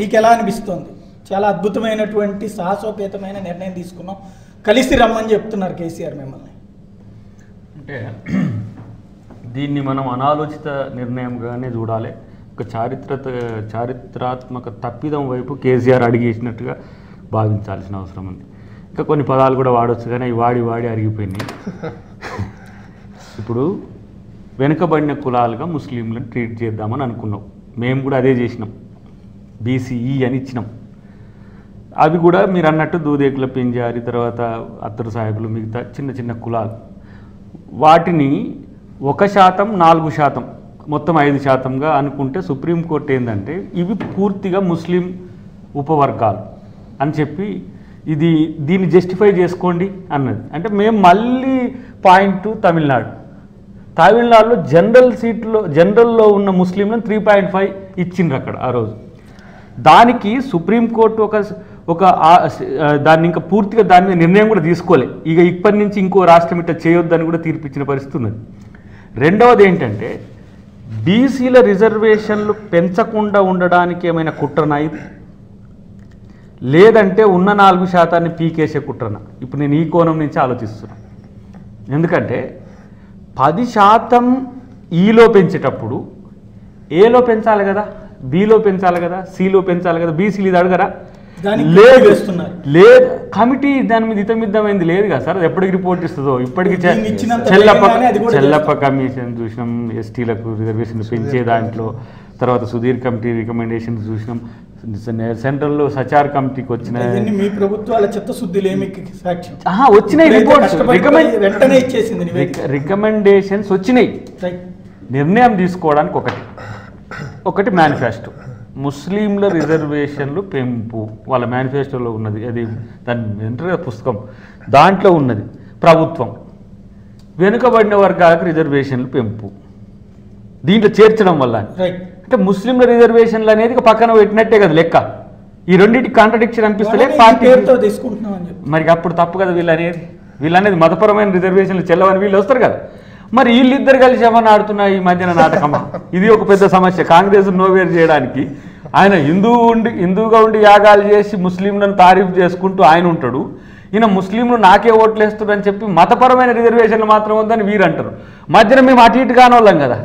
మీకు ఎలా అనిపిస్తుంది? చాలా అద్భుతమైనటువంటి సాహసోపేతమైన నిర్ణయం తీసుకున్నాం. కలిసి రమ్మని చెప్తున్నారు కేసీఆర్ మిమ్మల్ని. అంటే దీన్ని మనం అనాలోచిత నిర్ణయంగానే చూడాలి. ఒక చారిత్ర చారిత్రాత్మక తప్పిదం వైపు కేసీఆర్ అడిగేసినట్టుగా భావించాల్సిన అవసరం ఉంది. ఇంకా కొన్ని పదాలు కూడా వాడొచ్చు కానీ అవి వాడి వాడి అరిగిపోయినాయి. ఇప్పుడు వెనుకబడిన కులాలుగా ముస్లింలను ట్రీట్ చేద్దామని అనుకున్నాం. మేము కూడా అదే చేసినాం. బీసీఈ అని ఇచ్చినాం. అవి కూడా మీరు అన్నట్టు దూదేకుల పెంజారి తర్వాత అత్తరు సాహెబులు మిగతా చిన్న చిన్న కులాలు. వాటిని ఒక శాతం నాలుగు శాతం మొత్తం ఐదు శాతంగా అనుకుంటే సుప్రీంకోర్టు ఏంటంటే ఇవి పూర్తిగా ముస్లిం ఉపవర్గాలు అని చెప్పి ఇది దీన్ని జస్టిఫై చేసుకోండి అన్నది. అంటే మేము మళ్ళీ పాయింట్ తమిళనాడు. తమిళనాడులో జనరల్ సీట్లో జనరల్లో ఉన్న ముస్లింలను త్రీ పాయింట్ ఫైవ్ ఇచ్చిండ్రు అక్కడ ఆ రోజు. దానికి సుప్రీంకోర్టు ఒక ఒక దాన్ని ఇంకా పూర్తిగా దాని మీద నిర్ణయం కూడా తీసుకోలే. ఇక ఇప్పటి నుంచి ఇంకో రాష్ట్రం ఇట్లా చేయొద్దని కూడా తీర్పిచ్చిన పరిస్థితి ఉన్నది. రెండవది ఏంటంటే బీసీల రిజర్వేషన్లు పెంచకుండా ఉండడానికి ఏమైనా కుట్రనా ఇది? లేదంటే ఉన్న నాలుగు శాతాన్ని పీకేసే కుట్రన? ఇప్పుడు నేను ఈ కోణం నుంచి ఆలోచిస్తున్నాను ఎందుకంటే పది శాతం ఈలో పెంచేటప్పుడు ఏలో పెంచాలి కదా? బీలో పెంచాలి కదా సిలో పెంచాలి కదా బీసీలు ఇది అడగరా? లేదు. లేదు. కమిటీ దాని మీద ఇతమిద్దమైంది. లేదు కదా సార్ అది ఎప్పటికి రిపోర్ట్ ఇస్తుందో? ఇప్పటికి చెల్లప్ప చెల్లప్ప కమిషన్ చూసినాం ఎస్టీలకు రిజర్వేషన్లు పెంచే దాంట్లో తర్వాత సుధీర్ కమిటీ రికమెండేషన్స్ చూసినాం. సెంట్రల్లో సచార్ కమిటీకి వచ్చిన మీ ప్రభుత్వాల చిత్తశుద్ధి వచ్చినాయి రిపోర్ట్స్ రికమెండేషన్స్ వచ్చినాయి. నిర్ణయం తీసుకోవడానికి ఒకటి. ఒకటి మేనిఫెస్టో ముస్లింల రిజర్వేషన్లు పెంపు. వాళ్ళ మేనిఫెస్టోలో ఉన్నది. అది దాని ఏంటంటే పుస్తకం? దాంట్లో ఉన్నది. ప్రభుత్వం. వెనుకబడిన వర్గాలకు రిజర్వేషన్లు పెంపు. దీంట్లో చేర్చడం వల్ల. అంటే ముస్లింల రిజర్వేషన్లు అనేది పక్కన పెట్టినట్టే కదా లెక్క. ఈ రెండింటికి కాంట్రడిక్షన్ అనిపిస్తలే పార్టీ. మరి అప్పుడు తప్పు కదా వీళ్ళు అనేది? వీళ్ళు అనేది మతపరమైన రిజర్వేషన్లు చెల్లవని వీళ్ళు వస్తారు కదా. మరి వీళ్ళిద్దరు కలిసి ఏమన్నా ఆడుతున్నా ఈ మధ్యన నాటకం ఇది ఒక పెద్ద సమస్య. కాంగ్రెస్ నోవేర్ చేయడానికి ఆయన హిందూ ఉండి హిందూగా ఉండి యాగాలు చేసి ముస్లింలను తారీఫ్ చేసుకుంటూ ఆయన ఉంటాడు. ఈయన ముస్లింలు నాకే ఓట్లు వేస్తున్నారు అని చెప్పి మతపరమైన రిజర్వేషన్లు మాత్రం వద్దని వీరు అంటారు మధ్యన మేము అటు ఇటు కానోళ్ళం కదా.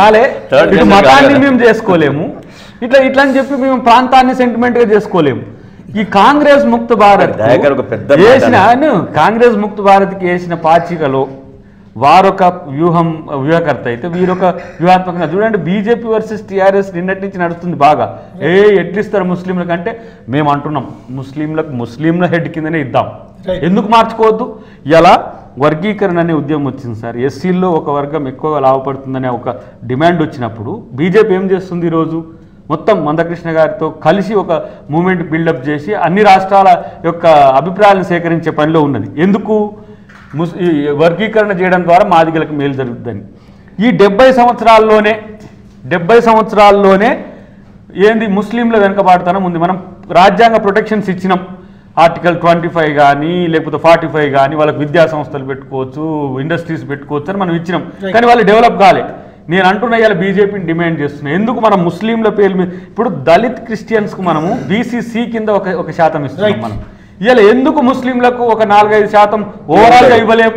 కాలే ఇటు మతాన్ని. మేము చేసుకోలేము. ఇట్లా ఇట్లా అని చెప్పి మేము ప్రాంతాన్ని సెంటిమెంట్గా చేసుకోలేము. ఈ కాంగ్రెస్ ముక్త భారత్ వేసిన కాంగ్రెస్ ముక్త భారత్కి వేసిన పాచికలో వారొక వ్యూహం వ్యూహకర్త అయితే వీరొక వ్యూహాత్మకంగా చూడండి బీజేపీ వర్సెస్ టీఆర్ఎస్ నిన్నటి నుంచి నడుస్తుంది బాగా. ఏ ఎట్లిస్తారు ముస్లింలకు అంటే మేము అంటున్నాం ముస్లింలకు ముస్లింల హెడ్ కిందనే ఇద్దాం. ఎందుకు మార్చుకోవద్దు? ఇలా వర్గీకరణ అనే ఉద్యమం వచ్చింది సార్. ఎస్సీల్లో ఒక వర్గం ఎక్కువగా లాభపడుతుందనే ఒక డిమాండ్ వచ్చినప్పుడు బీజేపీ ఏం చేస్తుంది ఈరోజు? మొత్తం మందకృష్ణ గారితో కలిసి ఒక మూమెంట్ బిల్డప్ చేసి అన్ని రాష్ట్రాల యొక్క అభిప్రాయాలను సేకరించే పనిలో ఉన్నది. ఎందుకు? వర్గీకరణ చేయడం ద్వారా మాదిగలకు మేలు జరుగుతుందని ఈ డెబ్బై సంవత్సరాల్లోనే డెబ్బై సంవత్సరాల్లోనే ఏంది ముస్లింల వెనుకబాటుతనం ఉంది. మనం రాజ్యాంగ ప్రొటెక్షన్స్ ఇచ్చినాం. ఆర్టికల్ ట్వంటీ ఫైవ్ కానీ లేకపోతే ఫార్టీ ఫైవ్ కానీ వాళ్ళకి విద్యా సంస్థలు పెట్టుకోవచ్చు ఇండస్ట్రీస్ పెట్టుకోవచ్చు అని మనం ఇచ్చినాం. కానీ వాళ్ళు డెవలప్ కాలే. నేను అంటున్నా ఇవాళ బీజేపీని డిమాండ్ చేస్తున్నా. ఎందుకు మనం ముస్లింల పేరు మీద ఇప్పుడు దళిత్ క్రిస్టియన్స్కు మనము బీసీసీ కింద ఒక ఒక శాతం ఇస్తున్నాం. మనం. ఇవాళ ఎందుకు ముస్లింలకు ఒక నాలుగైదు శాతం ఓవరాల్గా ఇవ్వలేం